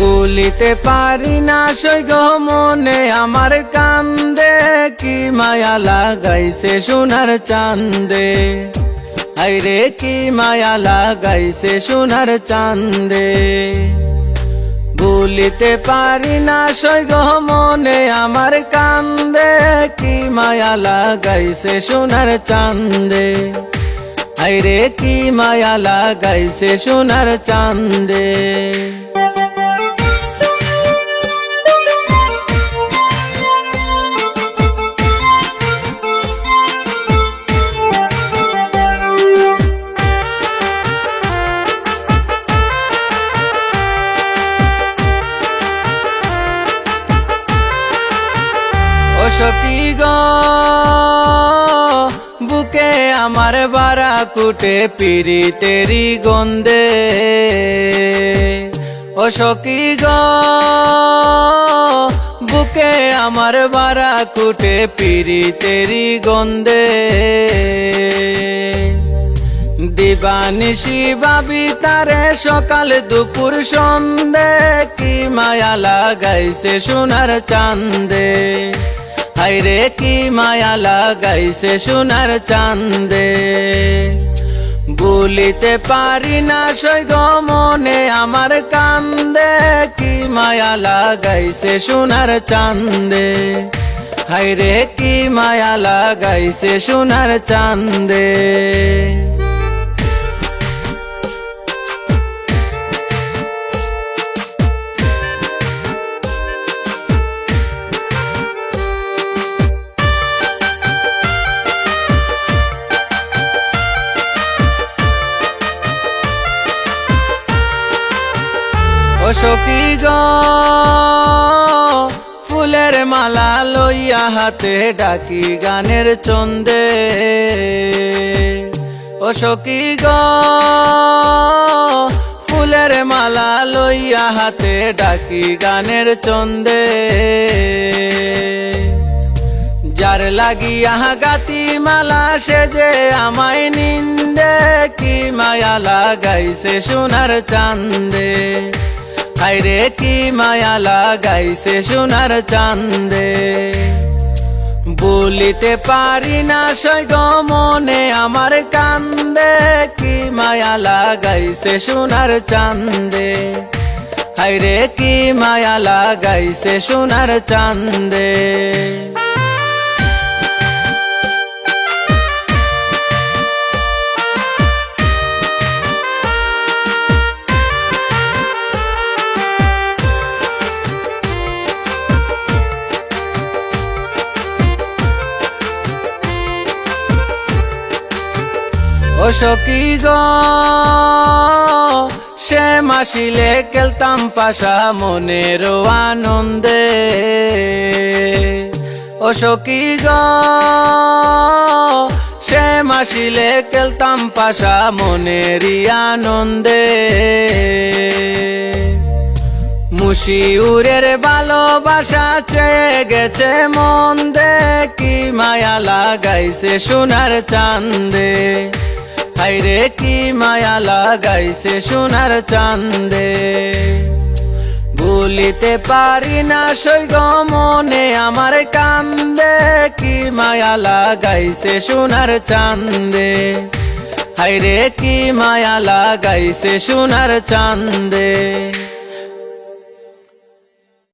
বলিতে পারি না সৈগ মনে, আমার কান্দে কি মায়া লাগাইছে সোনার চান্দে? আইরে কি মায়া লাগাইছে সোনার চান্দে? বলিতে পারি না সৈগ মনে, আমার কান্দে কি মায়া লাগাইছে সোনার চান্দে? আইরে কি মায়া লাগাইছে সোনার চান্দে? আমার বারা কুটে পিরি তেরি গন্ধে। ও গো, বুকে আমার বারা কুটে পিরি তেরি গন্ধে। দিবানিশি বাবি তারে সকাল দুপুর সন্ধে, কি মায়া লাগাইছে সোনার চান্দে। হাইরে কি মায়া লাগাইছে সোনার চান্দে বলিতে পারি না সৈগ মনে আমার কান্দে। কি মায়া লাগাইছে সোনার চান্দে হাইরে কি মায়া লাগাইছে সোনার চান্দে সখী গো ফুলের মালা লইয়া হাতে ডাকি গানের চন্দে। ও সখী গো, ফুলের মালা লইয়া হাতে ডাকি গানের চন্দে। যার লাগিয়া গাতি মালা সেজে আমায় নিন্দে, কি মায়া লাগাইছে সোনার চান্দে। হাইরে কি মায়া লাগাইছে সোনার চান্দে বলিতে পারি না সৈগ মনে আমার কান্দে, কি মায়া লাগাইছে সোনার চান্দে হাইরে কি মায়া লাগাইছে সোনার চান্দে ও সে মাসিলে কেলতাম পাশা মনের আনন্দে। ও গো, সে মাসিলে কেলতাম পাশা মনেরই আনন্দে। মুশিউরের ভালোবাসা চেয়ে গেছে মন দে, কি মায়া লাগাইছে সোনার চান্দে। হাইরে কি মায়া লাগাইছে সোনার চান্দে বলিতে পারি না সৈগ মনে আমার কান্দে। কি মায়া লাগাইছে সোনার চান্দে হাইরে কি মায়া লাগাইছে সোনার চান্দে